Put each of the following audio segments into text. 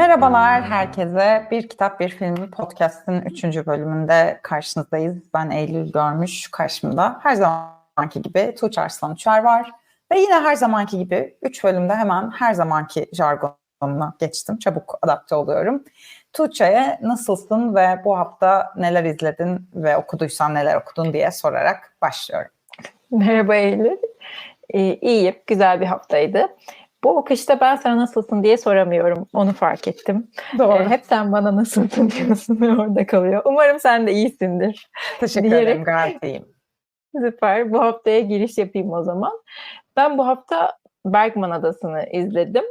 Merhabalar herkese. Bir Kitap Bir Film podcast'ın 3. bölümünde karşınızdayız. Ben Eylül Görmüş karşımda. Her zamanki gibi Tuğçe Arslan Uçar var. Ve yine her zamanki gibi 3 bölümde hemen her zamanki jargonuna geçtim. Çabuk adapte oluyorum. Tuğçe'ye nasılsın ve bu hafta neler izledin ve okuduysan neler okudun diye sorarak başlıyorum. Merhaba Eylül. Ee, iyiyim. Güzel bir haftaydı. Bu okuşta ben sana nasılsın diye soramıyorum. Onu fark ettim. Doğru. Ee, hep sen bana nasılsın diyorsun ve orada kalıyor. Umarım sen de iyisindir. Teşekkür diyerek- ederim. Gayet iyiyim. Süper. Bu haftaya giriş yapayım o zaman. Ben bu hafta Bergman Adası'nı izledim.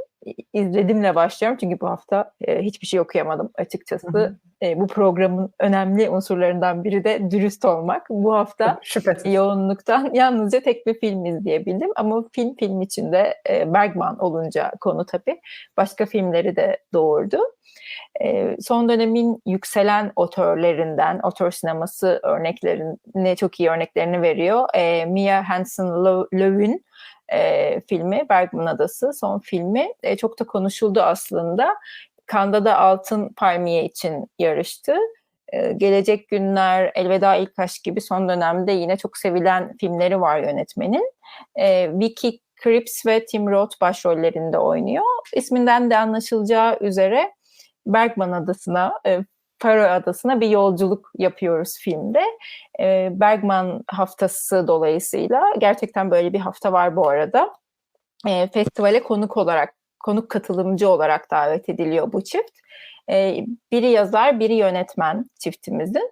İzledimle başlıyorum çünkü bu hafta e, hiçbir şey okuyamadım açıkçası. Hı hı. E, bu programın önemli unsurlarından biri de dürüst olmak. Bu hafta Şüphesiz. yoğunluktan yalnızca tek bir film izleyebildim. Ama film film içinde e, Bergman olunca konu tabii başka filmleri de doğurdu. E, son dönemin yükselen otörlerinden, otör sineması örneklerini, çok iyi örneklerini veriyor. E, Mia Hansen-Löw'ün e, filmi Bergman Adası son filmi e, çok da konuşuldu aslında. Kanda da Altın Palmiye için yarıştı. Ee, Gelecek Günler, Elveda İlk Aşk gibi son dönemde yine çok sevilen filmleri var yönetmenin. Ee, Vicky Krieps ve Tim Roth başrollerinde oynuyor. İsminden de anlaşılacağı üzere Bergman Adası'na, e, Faroe Adası'na bir yolculuk yapıyoruz filmde. Ee, Bergman haftası dolayısıyla gerçekten böyle bir hafta var bu arada. Ee, festivale konuk olarak, konuk katılımcı olarak davet ediliyor bu çift. Ee, biri yazar, biri yönetmen çiftimizin.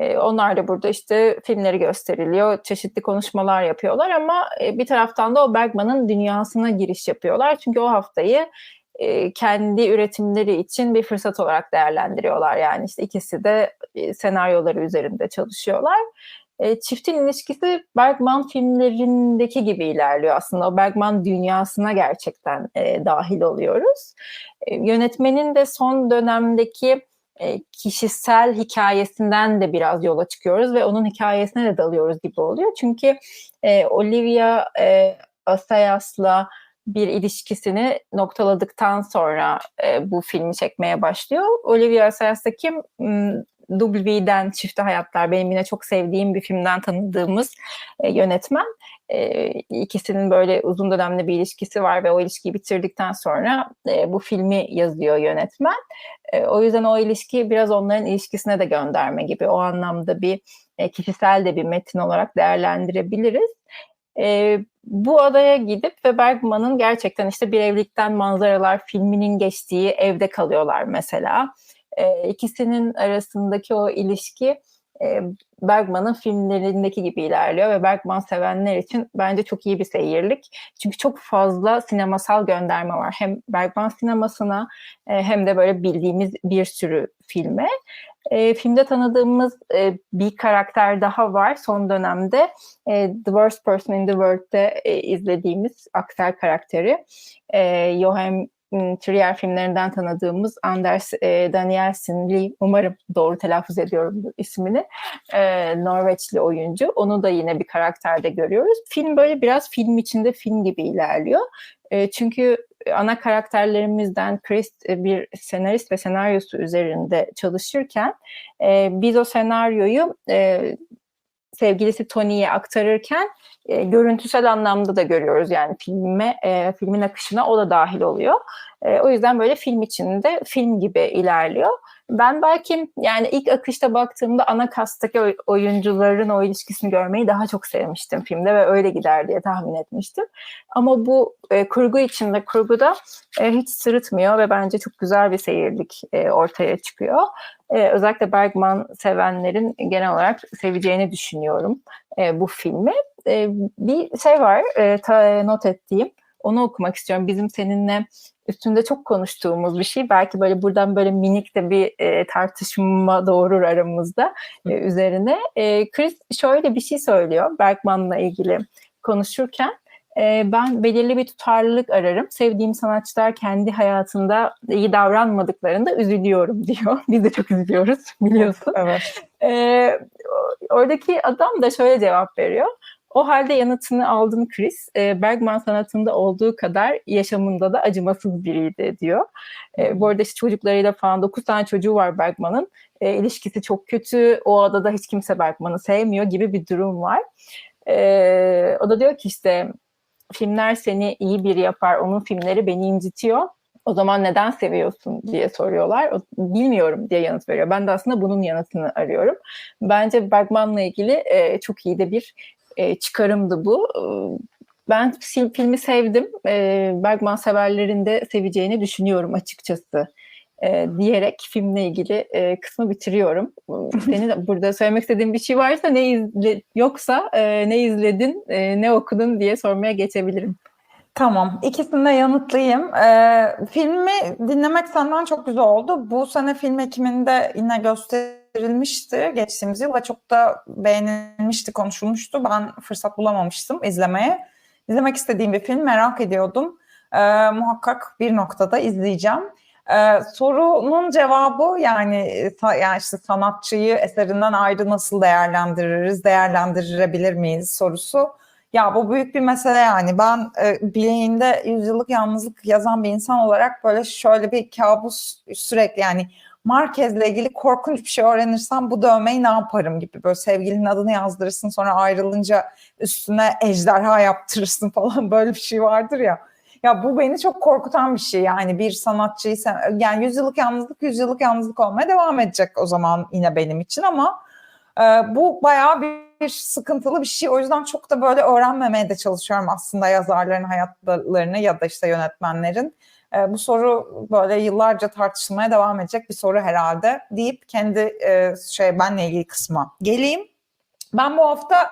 Onlar da burada işte filmleri gösteriliyor, çeşitli konuşmalar yapıyorlar ama e, bir taraftan da o Bergman'ın dünyasına giriş yapıyorlar. Çünkü o haftayı e, kendi üretimleri için bir fırsat olarak değerlendiriyorlar. Yani işte ikisi de e, senaryoları üzerinde çalışıyorlar. E, çiftin ilişkisi Bergman filmlerindeki gibi ilerliyor aslında. O Bergman dünyasına gerçekten dahil oluyoruz. Yönetmenin de son dönemdeki kişisel hikayesinden de biraz yola çıkıyoruz ve onun hikayesine de dalıyoruz gibi oluyor. Çünkü Olivia e, Assayas'la bir ilişkisini noktaladıktan sonra e, bu filmi çekmeye başlıyor. Olivia da kim? Hmm, W'den Çifte Hayatlar benim yine çok sevdiğim bir filmden tanıdığımız e, yönetmen. E, ikisinin böyle uzun dönemli bir ilişkisi var ve o ilişkiyi bitirdikten sonra e, bu filmi yazıyor yönetmen. E, o yüzden o ilişki biraz onların ilişkisine de gönderme gibi. O anlamda bir e, kişisel de bir metin olarak değerlendirebiliriz. E, bu adaya gidip ve Bergman'ın gerçekten işte bir evlilikten manzaralar filminin geçtiği evde kalıyorlar mesela. E, ikisinin arasındaki o ilişki Bergman'ın filmlerindeki gibi ilerliyor ve Bergman sevenler için bence çok iyi bir seyirlik. Çünkü çok fazla sinemasal gönderme var. Hem Bergman sinemasına e, hem de böyle bildiğimiz bir sürü filme. E, filmde tanıdığımız e, bir karakter daha var son dönemde. E, the Worst Person in the World'de e, izlediğimiz Axel karakteri. E, m, Trier filmlerinden tanıdığımız Anders e, Danielsen Lee, umarım doğru telaffuz ediyorum ismini, e, Norveçli oyuncu. Onu da yine bir karakterde görüyoruz. Film böyle biraz film içinde film gibi ilerliyor. E, çünkü ana karakterlerimizden Chris e, bir senarist ve senaryosu üzerinde çalışırken e, biz o senaryoyu e, sevgilisi Tony'ye aktarırken e, görüntüsel anlamda da görüyoruz yani filme e, filmin akışına o da dahil oluyor. E, o yüzden böyle film içinde film gibi ilerliyor. Ben belki yani ilk akışta baktığımda ana kastaki oy- oyuncuların o ilişkisini görmeyi daha çok sevmiştim filmde ve öyle gider diye tahmin etmiştim. Ama bu e, kurgu içinde kurguda e, hiç sırıtmıyor ve bence çok güzel bir seyirlik e, ortaya çıkıyor. E, özellikle Bergman sevenlerin genel olarak seveceğini düşünüyorum e, bu filmi. E, bir şey var e, ta, not ettiğim. Onu okumak istiyorum. Bizim seninle üstünde çok konuştuğumuz bir şey. Belki böyle buradan böyle minik de bir e, tartışma doğurur aramızda e, üzerine. E, Chris şöyle bir şey söylüyor Bergman'la ilgili konuşurken. E, ben belirli bir tutarlılık ararım. Sevdiğim sanatçılar kendi hayatında iyi davranmadıklarında üzülüyorum diyor. Biz de çok üzülüyoruz biliyorsun. Evet. E, oradaki adam da şöyle cevap veriyor. O halde yanıtını aldın Chris. E, Bergman sanatında olduğu kadar yaşamında da acımasız biriydi diyor. E, bu arada işte çocuklarıyla falan 9 tane çocuğu var Bergman'ın. E, ilişkisi çok kötü. O adada hiç kimse Bergman'ı sevmiyor gibi bir durum var. O da diyor ki işte filmler seni iyi biri yapar. Onun filmleri beni incitiyor. O zaman neden seviyorsun diye soruyorlar. O, bilmiyorum diye yanıt veriyor. Ben de aslında bunun yanıtını arıyorum. Bence Bergman'la ilgili e, çok iyi de bir e, çıkarımdı bu. E, ben film, filmi sevdim. E, Bergman severlerin de seveceğini düşünüyorum açıkçası. E, diyerek filmle ilgili e, kısmı bitiriyorum. Senin de burada söylemek istediğin bir şey varsa ne izle yoksa e, ne izledin, e, ne okudun diye sormaya geçebilirim. Tamam. İkisini de yanıtlayayım. Ee, filmi dinlemek senden çok güzel oldu. Bu sene film ekiminde yine gösterilmişti geçtiğimiz yıl ve çok da beğenilmişti, konuşulmuştu. Ben fırsat bulamamıştım izlemeye. İzlemek istediğim bir film merak ediyordum. Ee, muhakkak bir noktada izleyeceğim. Ee, sorunun cevabı yani, yani işte sanatçıyı eserinden ayrı nasıl değerlendiririz, değerlendirebilir miyiz sorusu. Ya bu büyük bir mesele yani. Ben e, bileğinde yüzyıllık yalnızlık yazan bir insan olarak böyle şöyle bir kabus sürekli yani Marquez'le ilgili korkunç bir şey öğrenirsem bu dövmeyi ne yaparım gibi böyle sevgilinin adını yazdırırsın sonra ayrılınca üstüne ejderha yaptırırsın falan böyle bir şey vardır ya. Ya bu beni çok korkutan bir şey yani bir sanatçıyı yani yüzyıllık yalnızlık yüzyıllık yalnızlık olmaya devam edecek o zaman yine benim için ama e, bu bayağı bir bir sıkıntılı bir şey. O yüzden çok da böyle öğrenmemeye de çalışıyorum aslında yazarların hayatlarını ya da işte yönetmenlerin. E, bu soru böyle yıllarca tartışılmaya devam edecek bir soru herhalde deyip kendi e, şey benle ilgili kısma geleyim. Ben bu hafta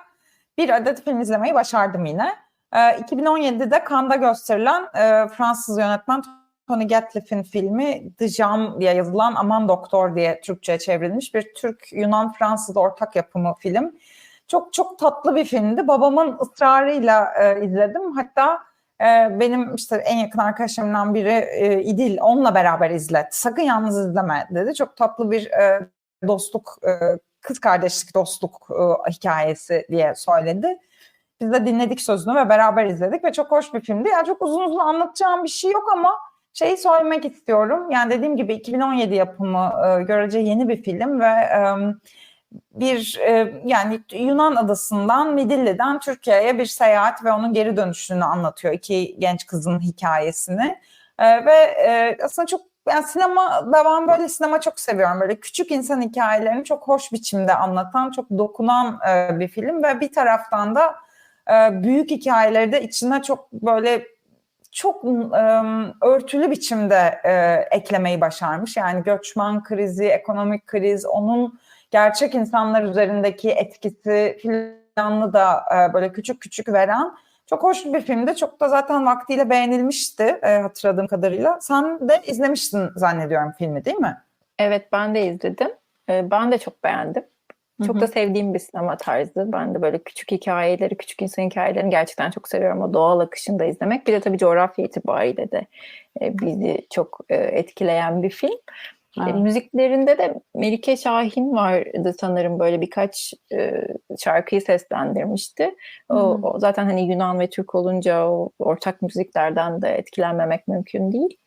bir adet film izlemeyi başardım yine. E, 2017'de Cannes'da gösterilen e, Fransız yönetmen Tony Gatliff'in filmi The Jam diye yazılan Aman Doktor diye Türkçe'ye çevrilmiş bir Türk-Yunan-Fransız ortak yapımı film. Çok çok tatlı bir filmdi. Babamın ısrarıyla e, izledim. Hatta benim işte en yakın arkadaşlarımdan biri e, İdil onunla beraber izlet. Sakın yalnız izleme dedi. Çok tatlı bir e, dostluk, e, kız kardeşlik dostluk hikayesi diye söyledi. Biz de dinledik sözünü ve beraber izledik ve çok hoş bir filmdi. Yani çok uzun uzun anlatacağım bir şey yok ama şeyi söylemek istiyorum. Yani dediğim gibi 2017 yapımı görece yeni bir film ve bir e, yani Yunan adasından Midilli'den Türkiye'ye bir seyahat ve onun geri dönüşünü anlatıyor iki genç kızın hikayesini. E, ve e, aslında çok yani sinema ben böyle sinema çok seviyorum. Böyle küçük insan hikayelerini çok hoş biçimde anlatan çok dokunan e, bir film. Ve bir taraftan da e, büyük hikayeleri de içine çok böyle çok e, örtülü biçimde e, eklemeyi başarmış. Yani göçmen krizi ekonomik kriz onun gerçek insanlar üzerindeki etkisi filanını da e, böyle küçük küçük veren çok hoş bir filmdi. Çok da zaten vaktiyle beğenilmişti e, hatırladığım kadarıyla. Sen de izlemiştin zannediyorum filmi değil mi? Evet ben de izledim. E, ben de çok beğendim. Çok Hı-hı. da sevdiğim bir sinema tarzı. Ben de böyle küçük hikayeleri, küçük insan hikayelerini gerçekten çok seviyorum. O doğal akışında izlemek. Bir de tabii coğrafya itibariyle de bizi çok etkileyen bir film. Evet. müziklerinde de Melike Şahin vardı sanırım böyle birkaç e, şarkıyı seslendirmişti. O, o zaten hani Yunan ve Türk olunca o ortak müziklerden de etkilenmemek mümkün değil.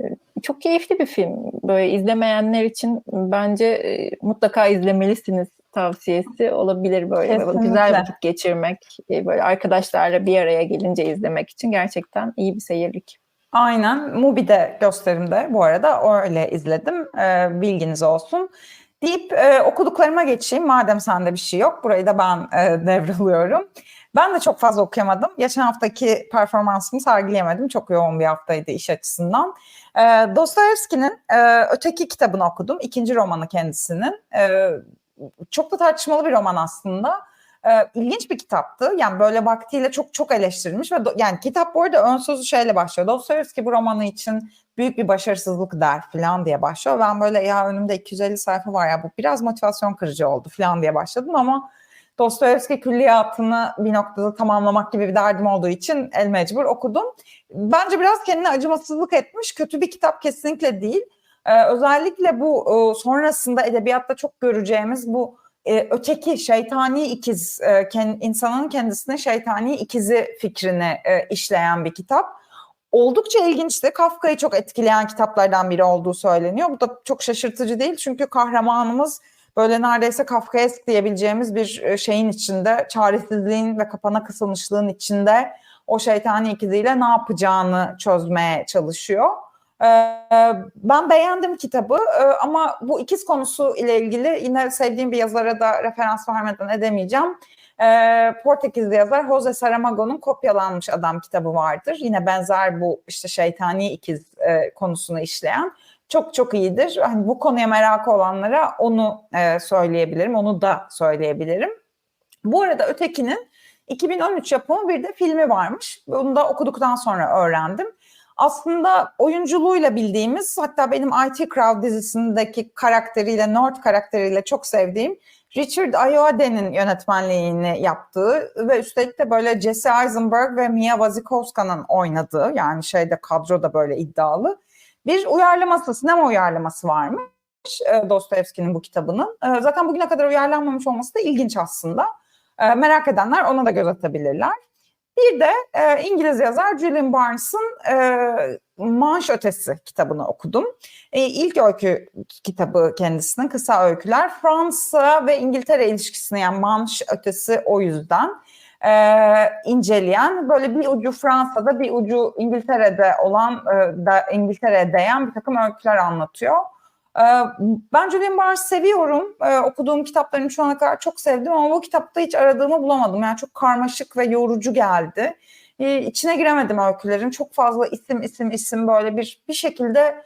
E, çok keyifli bir film. Böyle izlemeyenler için bence e, mutlaka izlemelisiniz tavsiyesi olabilir böyle. Kesinlikle. Güzel vakit geçirmek, e, böyle arkadaşlarla bir araya gelince izlemek için gerçekten iyi bir seyirlik. Aynen. Mubi'de gösterimde bu arada öyle izledim. E, bilginiz olsun. Deyip e, okuduklarıma geçeyim. Madem sende bir şey yok burayı da ben e, devralıyorum. Ben de çok fazla okuyamadım. Geçen haftaki performansımı sergileyemedim. Çok yoğun bir haftaydı iş açısından. E, Dostoyevski'nin e, Öteki kitabını okudum. İkinci romanı kendisinin. E, çok da tartışmalı bir roman aslında e, ilginç bir kitaptı. Yani böyle vaktiyle çok çok eleştirilmiş ve do, yani kitap bu arada ön sözü şeyle başlıyor. Dostoyevski bu romanı için büyük bir başarısızlık der falan diye başlıyor. Ben böyle ya önümde 250 sayfa var ya bu biraz motivasyon kırıcı oldu falan diye başladım ama Dostoyevski külliyatını bir noktada tamamlamak gibi bir derdim olduğu için el mecbur okudum. Bence biraz kendine acımasızlık etmiş. Kötü bir kitap kesinlikle değil. Ee, özellikle bu e, sonrasında edebiyatta çok göreceğimiz bu e, öteki şeytani ikiz, e, kend, insanın kendisine şeytani ikizi fikrini e, işleyen bir kitap. Oldukça ilginçti. Kafka'yı çok etkileyen kitaplardan biri olduğu söyleniyor. Bu da çok şaşırtıcı değil çünkü kahramanımız böyle neredeyse Kafkaesk diyebileceğimiz bir e, şeyin içinde, çaresizliğin ve kapana kısılmışlığın içinde o şeytani ikiziyle ne yapacağını çözmeye çalışıyor. Ee, ben beğendim kitabı ee, ama bu ikiz konusu ile ilgili yine sevdiğim bir yazara da referans vermeden edemeyeceğim. Ee, Portekizli yazar Jose Saramago'nun Kopyalanmış Adam kitabı vardır. Yine benzer bu işte şeytani ikiz e, konusunu işleyen. Çok çok iyidir. Hani bu konuya merakı olanlara onu e, söyleyebilirim, onu da söyleyebilirim. Bu arada Öteki'nin 2013 yapımı bir de filmi varmış. Bunu da okuduktan sonra öğrendim aslında oyunculuğuyla bildiğimiz hatta benim IT Crowd dizisindeki karakteriyle, North karakteriyle çok sevdiğim Richard Ayoade'nin yönetmenliğini yaptığı ve üstelik de böyle Jesse Eisenberg ve Mia Wasikowska'nın oynadığı yani şeyde kadroda böyle iddialı bir uyarlaması, sinema uyarlaması varmış Dostoyevski'nin bu kitabının. Zaten bugüne kadar uyarlanmamış olması da ilginç aslında. Merak edenler ona da göz atabilirler. Bir de e, İngiliz yazar Julian Barnes'ın e, Manş Ötesi kitabını okudum. E, ilk öykü kitabı kendisinin kısa öyküler. Fransa ve İngiltere ilişkisini yani Manş Ötesi o yüzden e, inceleyen böyle bir ucu Fransa'da bir ucu İngiltere'de olan e, da, İngiltere'ye değen bir takım öyküler anlatıyor. Ben Julian Barnes seviyorum. Okuduğum kitaplarını şu ana kadar çok sevdim ama bu kitapta hiç aradığımı bulamadım. Yani çok karmaşık ve yorucu geldi. İçine giremedim öykülerin. Çok fazla isim isim isim böyle bir bir şekilde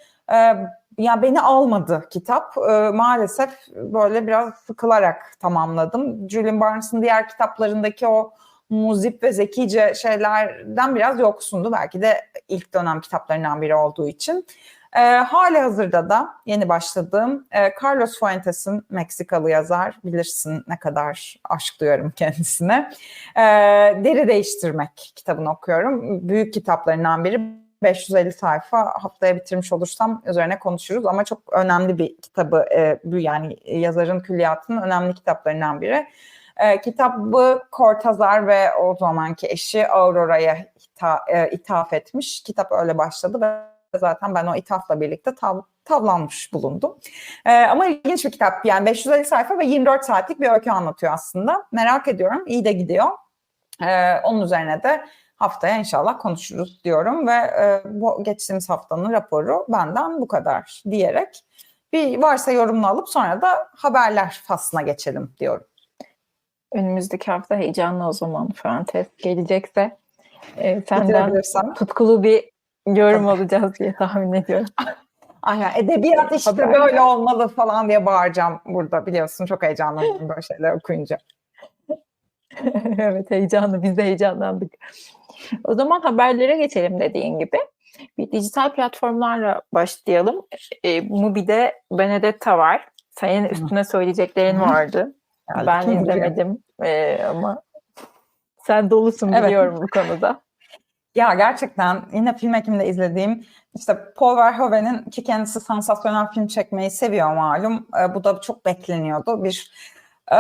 ya beni almadı kitap. Maalesef böyle biraz sıkılarak tamamladım. Julian Barnes'ın diğer kitaplarındaki o muzip ve zekice şeylerden biraz yoksundu. Belki de ilk dönem kitaplarından biri olduğu için. E, hali hazırda da yeni başladığım e, Carlos Fuentes'in Meksikalı yazar bilirsin ne kadar aşk duyarım kendisine. E, Deri Değiştirmek kitabını okuyorum. Büyük kitaplarından biri 550 sayfa haftaya bitirmiş olursam üzerine konuşuruz ama çok önemli bir kitabı e, yani yazarın külliyatının önemli kitaplarından biri. E, kitabı Cortazar ve o zamanki eşi Aurora'ya ita, e, ithaf etmiş. Kitap öyle başladı ve zaten ben o ithafla birlikte tav, tavlanmış bulundum. Ee, ama ilginç bir kitap yani 550 sayfa ve 24 saatlik bir öykü anlatıyor aslında. Merak ediyorum iyi de gidiyor. Ee, onun üzerine de haftaya inşallah konuşuruz diyorum ve e, bu geçtiğimiz haftanın raporu benden bu kadar diyerek bir varsa yorumunu alıp sonra da haberler faslına geçelim diyorum. Önümüzdeki hafta heyecanlı o zaman Frantes gelecekse e, senden tutkulu bir yorum alacağız diye tahmin ediyorum. Aynen edebiyat işte Haber. böyle olmalı falan diye bağıracağım burada biliyorsun çok heyecanlandım böyle şeyler okuyunca. evet heyecanlı biz de heyecanlandık. O zaman haberlere geçelim dediğin gibi. Bir dijital platformlarla başlayalım. E, Mubi'de Benedetta var. Senin üstüne söyleyeceklerin vardı. Yani ben izlemedim e, ama sen dolusun evet. biliyorum bu konuda. Ya gerçekten yine film ekiminde izlediğim işte Paul Verhoeven'in ki kendisi sansasyonel film çekmeyi seviyor malum. E, bu da çok bekleniyordu. Bir e,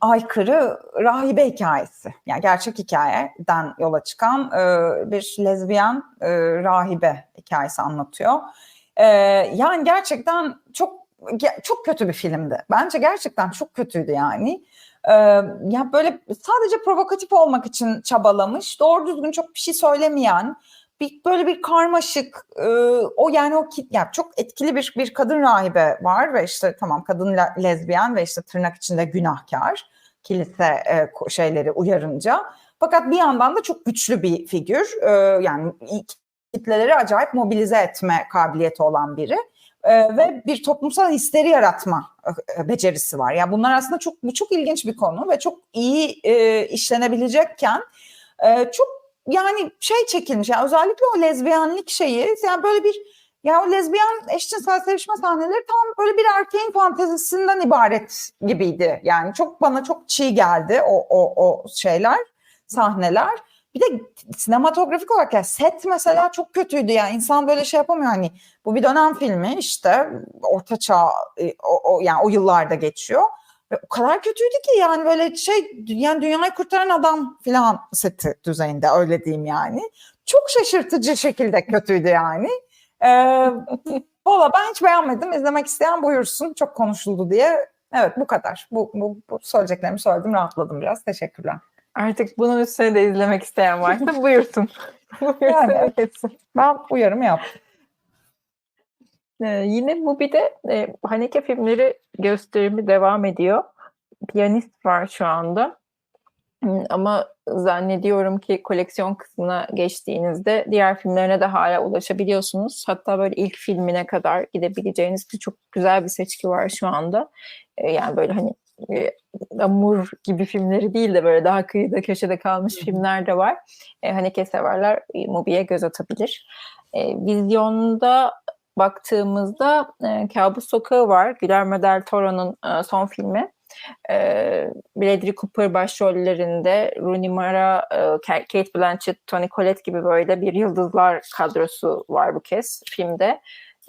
aykırı rahibe hikayesi. Yani gerçek hikayeden yola çıkan e, bir lezbiyen e, rahibe hikayesi anlatıyor. E, yani gerçekten çok çok kötü bir filmdi. Bence gerçekten çok kötüydü yani. Ya böyle sadece provokatif olmak için çabalamış. Doğru düzgün çok bir şey söylemeyen bir böyle bir karmaşık e, o yani o yani çok etkili bir bir kadın rahibe var ve işte tamam kadın lezbiyen ve işte tırnak içinde günahkar kilise e, şeyleri uyarınca fakat bir yandan da çok güçlü bir figür e, yani kitleleri acayip mobilize etme kabiliyeti olan biri e, ve bir toplumsal histeri yaratma e, becerisi var. Yani bunlar aslında çok bu çok ilginç bir konu ve çok iyi e, işlenebilecekken e, çok yani şey çekilmiş. Yani özellikle o lezbiyenlik şeyi yani böyle bir ya o lezbiyen eşcinsel sevişme sahneleri tam böyle bir erkeğin fantezisinden ibaret gibiydi. Yani çok bana çok çiğ geldi o o o şeyler, sahneler. Bir de sinematografik olarak ya set mesela çok kötüydü yani insan böyle şey yapamıyor hani bu bir dönem filmi işte orta çağ e, o, o yani o yıllarda geçiyor. Ve o kadar kötüydü ki yani böyle şey yani dünyayı kurtaran adam filan seti düzeyinde öyle diyeyim yani. Çok şaşırtıcı şekilde kötüydü yani. Ee, Valla ben hiç beğenmedim. İzlemek isteyen buyursun. Çok konuşuldu diye. Evet bu kadar. Bu, bu, bu söyleyeceklerimi söyledim. Rahatladım biraz. Teşekkürler. Artık bunun üstüne de izlemek isteyen varsa buyursun. buyursun Yani. Ben uyarımı yaptım. Ee, yine Mubi'de e, Haneke filmleri gösterimi devam ediyor. Piyanist var şu anda. Hmm, Ama zannediyorum ki koleksiyon kısmına geçtiğinizde diğer filmlerine de hala ulaşabiliyorsunuz. Hatta böyle ilk filmine kadar gidebileceğiniz bir çok güzel bir seçki var şu anda. Ee, yani böyle hani e, Amur gibi filmleri değil de böyle daha kıyıda köşede kalmış filmler de var. E, Haneke severler e, Mubi'ye göz atabilir. E, vizyonda baktığımızda e, Kabus Sokağı var. Guillermo del Toro'nun e, son filmi. E, Bradley Cooper başrollerinde Rooney Mara, e, Ka- Kate Blanchett, Toni Collette gibi böyle bir yıldızlar kadrosu var bu kez filmde.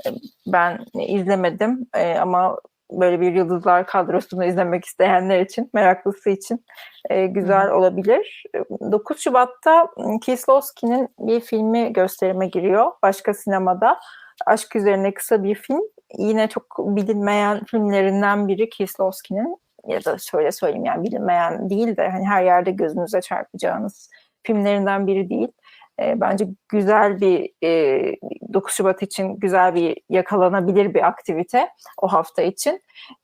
E, ben izlemedim e, ama böyle bir yıldızlar kadrosunu izlemek isteyenler için, meraklısı için e, güzel olabilir. E, 9 Şubat'ta Kieslowski'nin bir filmi gösterime giriyor. Başka sinemada. Aşk üzerine kısa bir film. Yine çok bilinmeyen filmlerinden biri Kieslowski'nin ya da şöyle söyleyeyim yani bilinmeyen değil de hani her yerde gözünüze çarpacağınız filmlerinden biri değil. E, bence güzel bir e, 9 Şubat için güzel bir yakalanabilir bir aktivite o hafta için.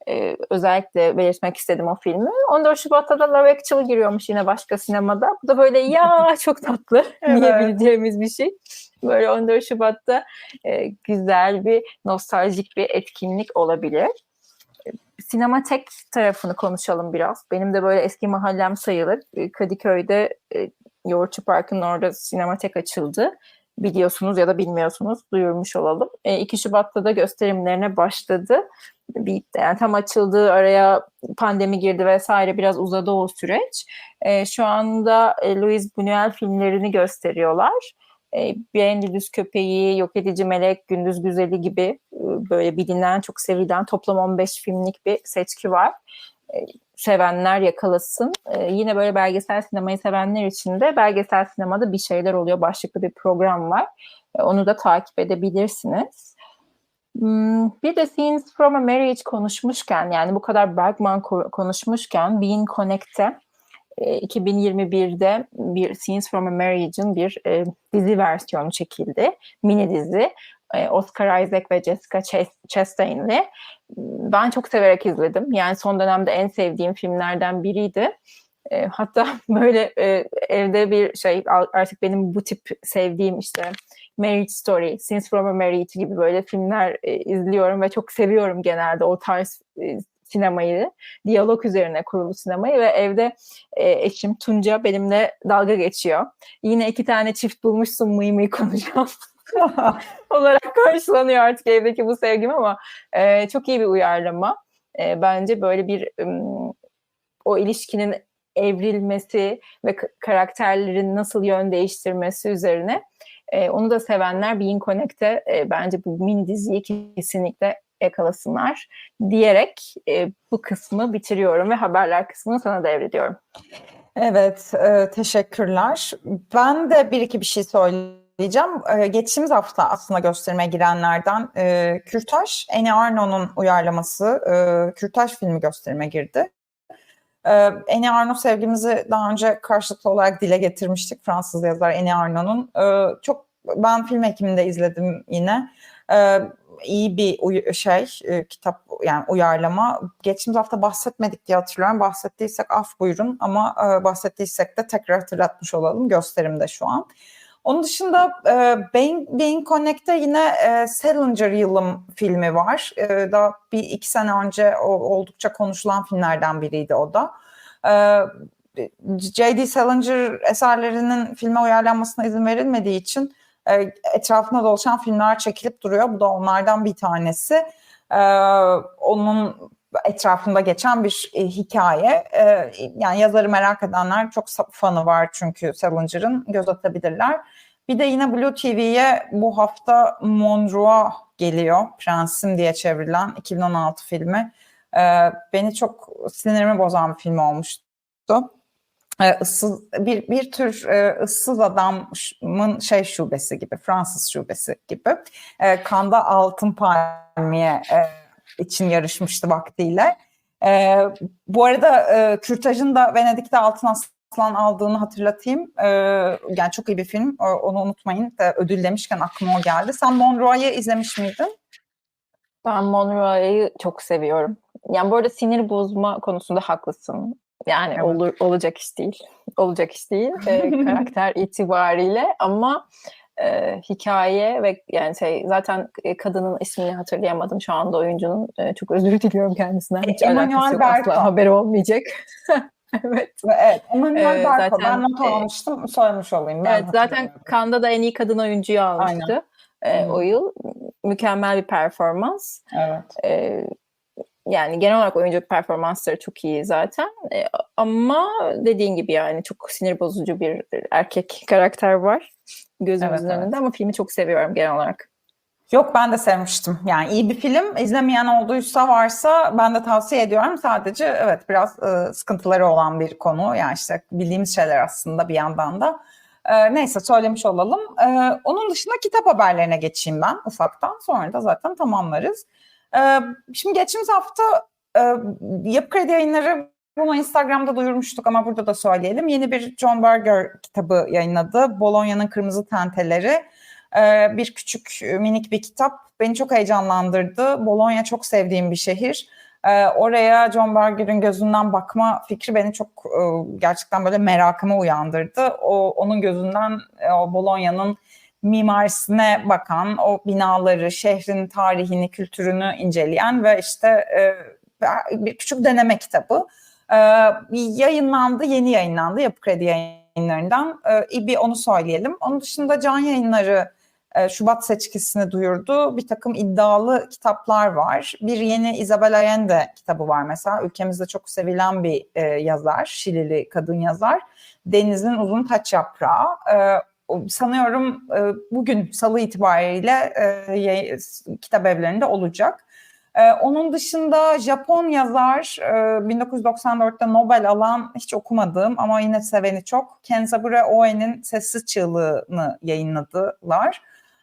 E, özellikle belirtmek istedim o filmi. 14 Şubat'ta da Love Actually giriyormuş yine başka sinemada. Bu da böyle ya çok tatlı Evet. diyebileceğimiz bir şey. Böyle 14 Şubat'ta e, güzel bir nostaljik bir etkinlik olabilir. Sinematek tarafını konuşalım biraz. Benim de böyle eski mahallem sayılır. E, Kadıköy'de e, Yoğurtçu Park'ın orada sinematek açıldı. Biliyorsunuz ya da bilmiyorsunuz duyurmuş olalım. E, 2 Şubat'ta da gösterimlerine başladı. Bir, yani tam açıldığı araya pandemi girdi vesaire biraz uzadı o süreç. E, şu anda e, Louis Buñuel filmlerini gösteriyorlar. E, bir Endülüs Köpeği, Yok Edici Melek, Gündüz Güzeli gibi e, böyle bilinen, çok sevilen toplam 15 filmlik bir seçki var. E, sevenler yakalasın. E, yine böyle belgesel sinemayı sevenler için de belgesel sinemada bir şeyler oluyor başlıklı bir program var. E, onu da takip edebilirsiniz. Hmm, Bir de Scenes from a Marriage konuşmuşken yani bu kadar Bergman ko- konuşmuşken Being Connect'te e, 2021'de bir Scenes from a Marriage'ın bir e, dizi versiyonu çekildi. Mini dizi. E, Oscar Isaac ve Jessica Chas- Chastain'li. Ben çok severek izledim. Yani son dönemde en sevdiğim filmlerden biriydi. E, hatta böyle e, evde bir şey artık benim bu tip sevdiğim işte Marriage Story, Scenes from a Marriage gibi böyle filmler izliyorum ve çok seviyorum genelde o tarz sinemayı, diyalog üzerine kurulu sinemayı ve evde e, eşim Tunca benimle dalga geçiyor. Yine iki tane çift bulmuşsun mıy mıy konuşan olarak karşılanıyor artık evdeki bu sevgim ama e, çok iyi bir uyarlama. E, bence böyle bir o ilişkinin evrilmesi ve karakterlerin nasıl yön değiştirmesi üzerine e, onu da sevenler Being Connect'te e, bence bu mini diziyi kesinlikle yakalasınlar diyerek e, bu kısmı bitiriyorum ve haberler kısmını sana devrediyorum. Evet, e, teşekkürler. Ben de bir iki bir şey söyleyeceğim. E, geçtiğimiz hafta aslında gösterime girenlerden e, Kürtaş, Eni Arno'nun uyarlaması e, Kürtaş filmi gösterime girdi. Eni Arno sevgimizi daha önce karşılıklı olarak dile getirmiştik. Fransız yazar Eni Arno'nun. E, çok ben film ekiminde izledim yine. E, iyi bir şey e, kitap yani uyarlama. Geçtiğimiz hafta bahsetmedik diye hatırlıyorum. Bahsettiysek af buyurun ama e, bahsettiysek de tekrar hatırlatmış olalım gösterimde şu an. Onun dışında e, Being, Being Connect'te yine e, Salinger Yılım filmi var. E, daha bir iki sene önce o, oldukça konuşulan filmlerden biriydi o da. E, J.D. Salinger eserlerinin filme uyarlanmasına izin verilmediği için e, etrafında dolaşan filmler çekilip duruyor. Bu da onlardan bir tanesi. E, onun etrafında geçen bir e, hikaye. E, yani yazarı merak edenler çok fanı var çünkü Salinger'ın göz atabilirler. Bir de yine Blue TV'ye bu hafta Monroe geliyor. Prensim diye çevrilen 2016 filmi. E, beni çok sinirimi bozan bir film olmuştu. E, ıssız, bir, bir tür e, ıssız adamın şey şubesi gibi, Fransız şubesi gibi. E, Kanda Altın Palmiye e, için yarışmıştı vaktiyle. E, bu arada e, Kürtaj'ın da Venedik'te Altın Aslan aldığını hatırlatayım. E, yani çok iyi bir film, o, onu unutmayın. E, ödül demişken aklıma o geldi. Sen Monroe'yu izlemiş miydin? Ben Monroe'yu çok seviyorum. Yani bu arada sinir bozma konusunda haklısın. Yani Evet. olur olacak iş değil. Olacak iş değil e, karakter itibariyle ama e, hikaye ve yani şey zaten e, kadının ismini hatırlayamadım şu anda oyuncunun. E, çok özür diliyorum kendisinden. Hiç Emmanuel alakası Berko. asla haberi olmayacak. evet. Ve Evet, Emmanuel Ee, Berko. zaten, ben not e, almıştım, söylemiş olayım. Ben Evet zaten. Kanda da en iyi kadın oyuncuyu almıştı e, o yıl. Mükemmel bir performans. Evet. E, yani genel olarak oyunculuk performansları çok iyi zaten. E, ama dediğin gibi yani çok sinir bozucu bir erkek karakter var gözümüzün Evet, önünde evet. ama filmi çok seviyorum genel olarak. Yok ben de sevmiştim. Yani iyi bir film. İzlemeyen olduysa varsa ben de tavsiye ediyorum. Sadece evet biraz e, sıkıntıları olan bir konu. Yani işte bildiğimiz şeyler aslında bir yandan da. E, neyse söylemiş olalım. E, onun dışında kitap haberlerine geçeyim ben ufaktan. Sonra da zaten tamamlarız. E, şimdi geçtiğimiz hafta e, Yapı Kredi Yayınları bunu Instagram'da duyurmuştuk ama burada da söyleyelim. Yeni bir John Berger kitabı yayınladı. Bolonya'nın Kırmızı Tenteleri. Ee, bir küçük minik bir kitap beni çok heyecanlandırdı. Bologna çok sevdiğim bir şehir. Ee, oraya John Berger'in gözünden bakma fikri beni çok e, gerçekten böyle merakımı uyandırdı. O onun gözünden e, o Bologna'nın mimarisine bakan, o binaları, şehrin tarihini, kültürünü inceleyen ve işte e, bir küçük deneme kitabı. Ee, yayınlandı, yeni yayınlandı Yapı Kredi yayınlarından. Ee, bir onu söyleyelim. Onun dışında Can Yayınları e, Şubat seçkisini duyurdu. Bir takım iddialı kitaplar var. Bir yeni Isabel Allende kitabı var mesela. Ülkemizde çok sevilen bir e, yazar, Şilili kadın yazar. Deniz'in Uzun Taç Yaprağı. E, o- sanıyorum e, bugün salı itibariyle kitap evlerinde olacak. Ee, onun dışında Japon yazar e, 1994'te Nobel alan hiç okumadığım ama yine seveni çok Kenzaburo Oe'nin Sessiz Çığlığı'nı yayınladılar.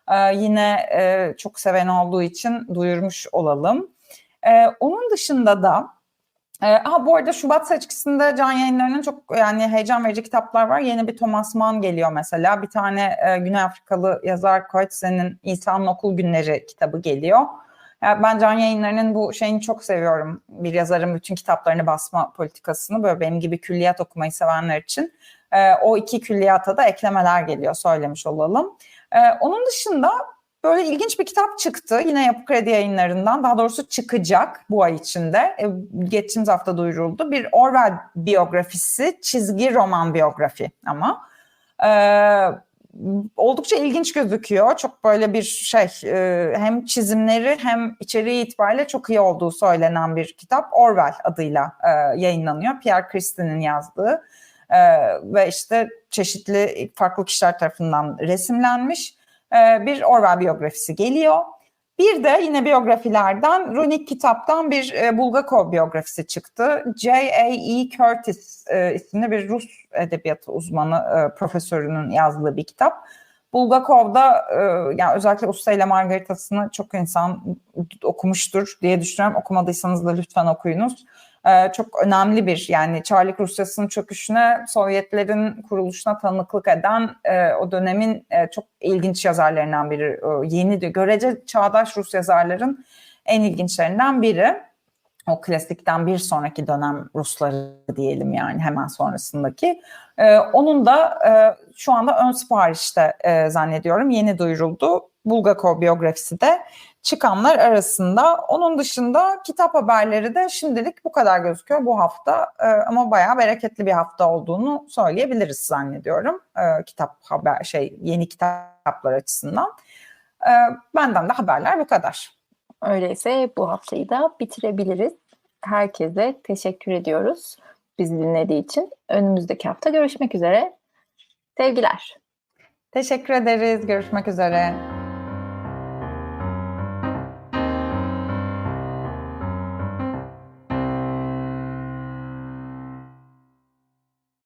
Ee, yine e, çok seven olduğu için duyurmuş olalım. Ee, onun dışında da e, aha, bu arada Şubat seçkisinde Can Yayınları'nın çok yani heyecan verici kitaplar var. Yeni bir Thomas Mann geliyor mesela. Bir tane e, Güney Afrikalı yazar Coetze'nin İsa'nın Okul Günleri kitabı geliyor. Yani ben Can Yayınları'nın bu şeyini çok seviyorum. Bir yazarın bütün kitaplarını basma politikasını böyle benim gibi külliyat okumayı sevenler için. Ee, o iki külliyata da eklemeler geliyor söylemiş olalım. Ee, onun dışında böyle ilginç bir kitap çıktı. Yine Yapı Kredi Yayınları'ndan daha doğrusu çıkacak bu ay içinde. Ee, geçtiğimiz hafta duyuruldu. Bir Orwell biyografisi, çizgi roman biyografi ama. Ee, oldukça ilginç gözüküyor. Çok böyle bir şey e, hem çizimleri hem içeriği itibariyle çok iyi olduğu söylenen bir kitap. Orwell adıyla e, yayınlanıyor. Pierre Christie'nin yazdığı e, ve işte çeşitli farklı kişiler tarafından resimlenmiş e, bir Orwell biyografisi geliyor. Bir de yine biyografilerden Runik kitaptan bir e, Bulgakov biyografisi çıktı. J.A.E. Curtis e, isimli bir Rus edebiyatı uzmanı e, profesörünün yazdığı bir kitap. Bulgakov'da e, yani özellikle Usta ile Margaritas'ını çok insan okumuştur diye düşünüyorum. Okumadıysanız da lütfen okuyunuz. E, çok önemli bir yani Çarlık Rusyası'nın çöküşüne, Sovyetlerin kuruluşuna tanıklık eden e, o dönemin e, çok ilginç yazarlarından biri. Yeni de görece çağdaş Rus yazarların en ilginçlerinden biri. O klasikten bir sonraki dönem Rusları diyelim yani hemen sonrasındaki. Ee, onun da e, şu anda ön siparişte e, zannediyorum yeni duyuruldu. Bulgakov biyografisi de çıkanlar arasında. Onun dışında kitap haberleri de şimdilik bu kadar gözüküyor bu hafta. E, ama bayağı bereketli bir hafta olduğunu söyleyebiliriz zannediyorum. E, kitap haber şey yeni kitaplar açısından. E, benden de haberler bu kadar. Öyleyse bu haftayı da bitirebiliriz. Herkese teşekkür ediyoruz bizi dinlediği için. Önümüzdeki hafta görüşmek üzere. Sevgiler. Teşekkür ederiz. Görüşmek üzere.